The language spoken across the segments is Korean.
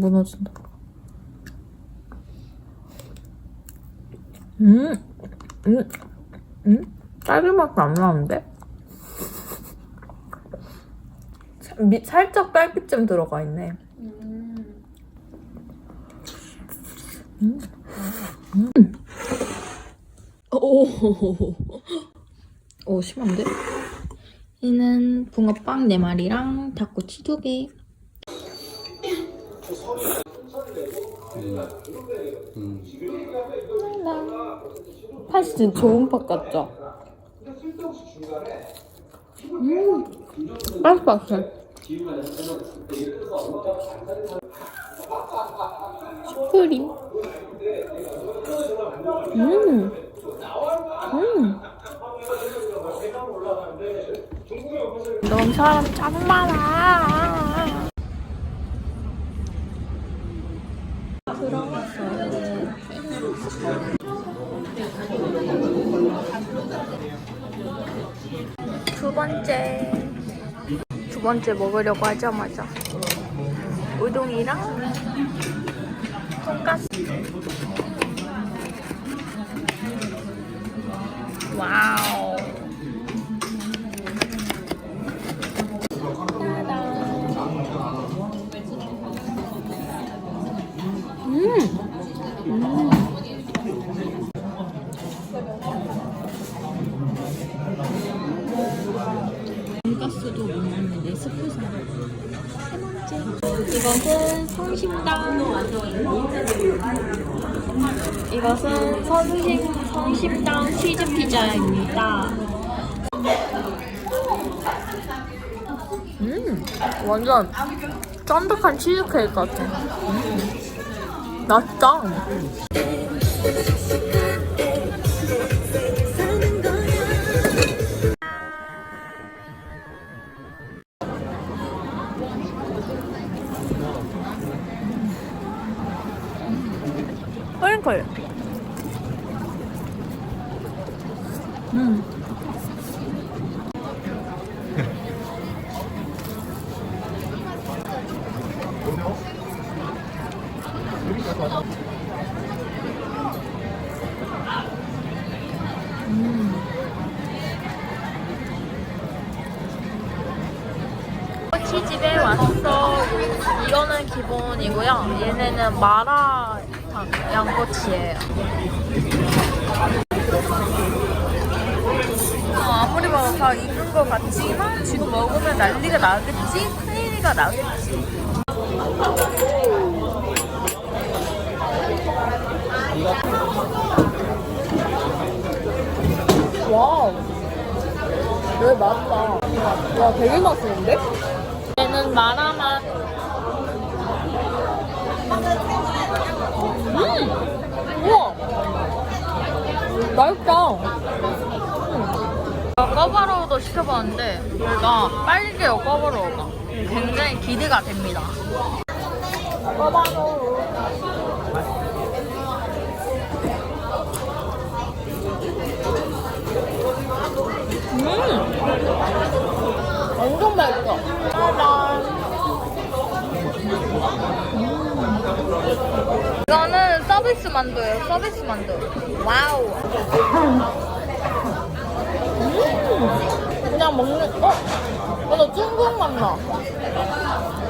어, 어, 무너진다. 음, 음, 음? 딸기 맛도 안 나는데? 사- 미, 살짝 딸기잼 들어가 있네. 오, 오, 심한데? 이는 붕어빵 4마리랑 닭꼬치 2개. 팥이 진짜 좋은 팥 같죠? 음, 맛있어. 슈크림. 음. 음. 넌 사람 짱 많아. 번째. 두 번째 먹으려고 하자마자 우동이랑 스프 사. 세 번째. 이것은 성심당. 이것은 성심 성심당 치즈 피자입니다. 음, 완전 쫀득한 치즈케이크 같아. 음. 맛있다. 스프링클. 음. 치집에 왔어. 이거는 기본이고요. 얘네는 마라탕 양꼬치예요. 어, 아무리 봐도 다 익은 것 같지만 지금 먹으면 난리가 나겠지? 큰일이가 나겠지? 와우. 왜 맛있다. 와, 되게 맛있는데? 얘는 마라맛. 음! 우와! 맛있다. 음. 꺼바로우도 시켜봤는데 얘가 빨개 요, 꺼바로우가. 굉장히 기대가 됩니다. 꺼바로우. 음! 엄청 맛있어. 짜잔. 음. 서비스 만두예요. 서비스 만두. 와우. 음. 그냥 먹는. 어? 근데 중국 맛 나.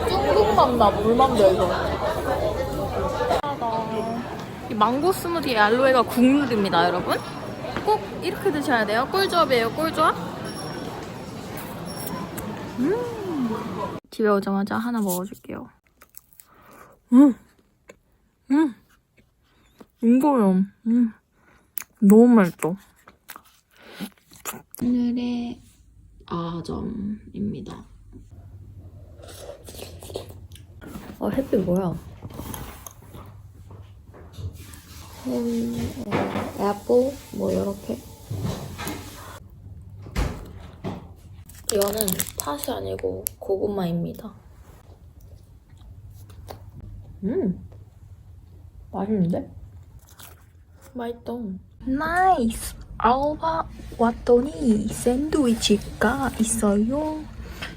중국 맛 나. 물만두에서. 이 망고 스무디 알로에가 국룰입니다, 여러분. 꼭 이렇게 드셔야 돼요. 꿀조합이에요, 꿀조합. 음. 집에 오자마자 하나 먹어줄게요. 음. 음. 이거요. 음. 너무 맛있어. 오늘의 아점입니다. 어, 햇빛 뭐야? 햄, 어, 애플, 뭐, 이렇게. 이거는 팥이 아니고 고구마입니다. 음, 맛있는데? 맛있다. 나이스! 알바 왔더니 샌드위치가 있어요.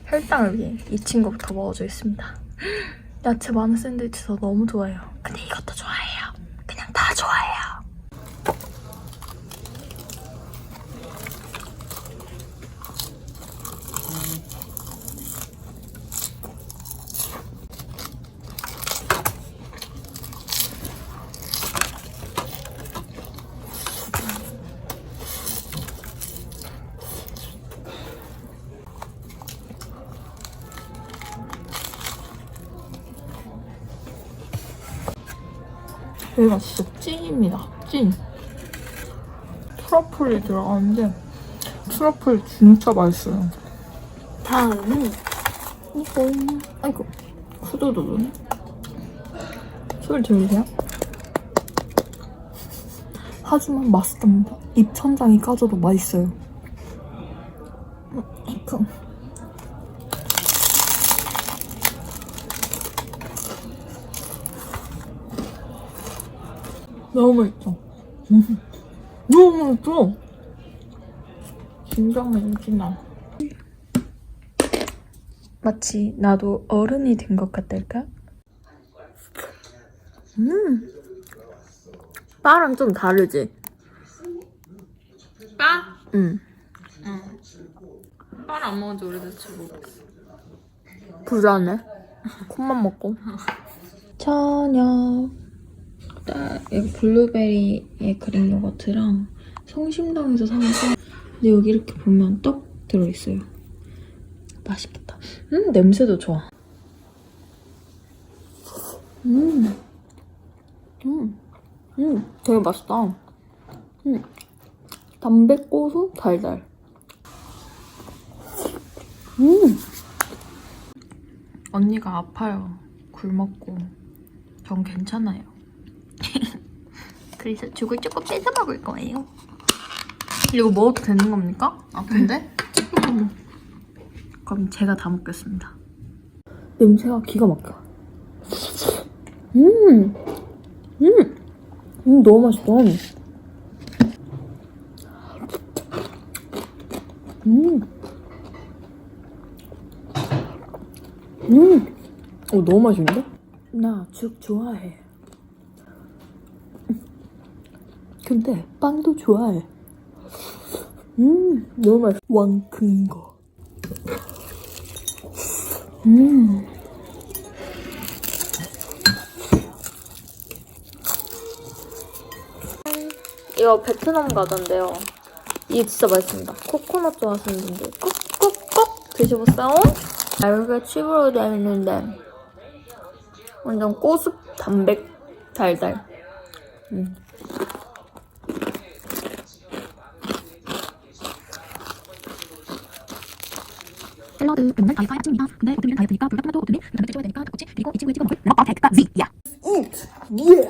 혈당을 위해 이 친구부터 먹어주겠습니다. 야채 많은 샌드위치 저 너무 좋아해요. 근데 이것도 좋아해요. 여기가 진짜 찐입니다. 찐. 트러플이 들어가는데 트러플 진짜 맛있어요. 다음은 이거. 아이고 후두두두. 소리 들리세요? 하지만 맛있답니다. 입 천장이 까져도 맛있어요. 음, 이거. 너무 맛있어. 음. 너무 맛있어. 진짜 맛있나. 마치 나도 어른이 된 것 같달까? 음. 빠랑 좀 다르지? 빠? 응. 응. 빠를 안 먹은 지 오래돼서 모르겠어. 부자네. 콩만 먹고. 저녁. 딱 여기 블루베리에 그린 요거트랑 성심당에서 떡. 근데 여기 이렇게 보면 떡 들어있어요. 맛있겠다. 음, 냄새도 좋아. 음. 음. 음, 되게 맛있다. 음. 담배 고소 달달. 음. 언니가 아파요. 굶었고. 전 괜찮아요. 그래서 죽을 조금 뺏어 먹을 거예요. 이거 먹어도 되는 겁니까? 아픈데? 그럼 제가 다 먹겠습니다. 냄새가 기가 막혀. 음, 음, 음 너무 맛있다. 음, 음, 어 너무 맛있는데? 나 죽 좋아해. 근데 빵도 좋아해. 음, 너무 맛있어. 왕큰 거. 음. 이거 베트남 과자인데요. 이게 진짜 맛있습니다. 코코넛 좋아하시는 분들 꼭꼭꼭 드셔보세요. 이렇게 칩으로 되어 있는데 완전 고수 담백 달달. 음. 샐러드 용량 다이어트 아침입니다. 근데 오트밀은 다이어트니까 불 같은 것도 오트밀, 그 다음에 찍어야 되니까 닭꼬치, 그리고 이 친구에 찍어 먹을 럭밥 데크까지야. 예.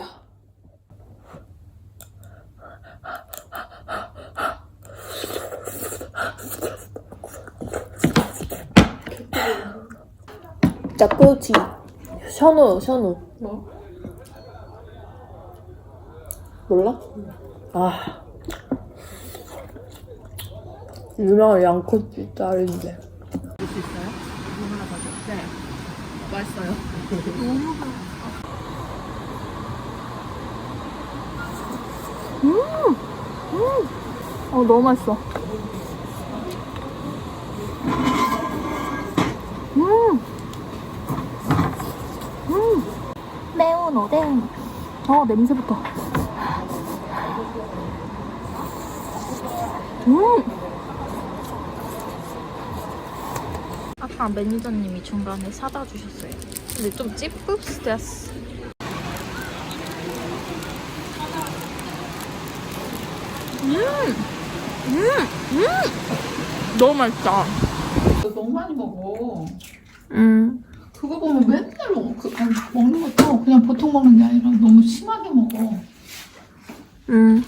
자꾸치 션우 션우 뭐? 몰라? 아 유명한 양꼬치 짤인데 볼 수 있어요? 이거 하나 가져. 네. 맛있어요. 어 너무 맛있어 음. 음. 오뎅 어 냄새부터 음. 아까 매니저님이 중간에 사다 주셨어요 근데 좀 찌뿌스됐어 너무 맛있다 너 너무 많이 먹어. 음. 그거 보면 맨날 먹, 그, 아니, 먹는 것도 그냥 보통 먹는 게 아니라 너무 심하게 먹어. 음.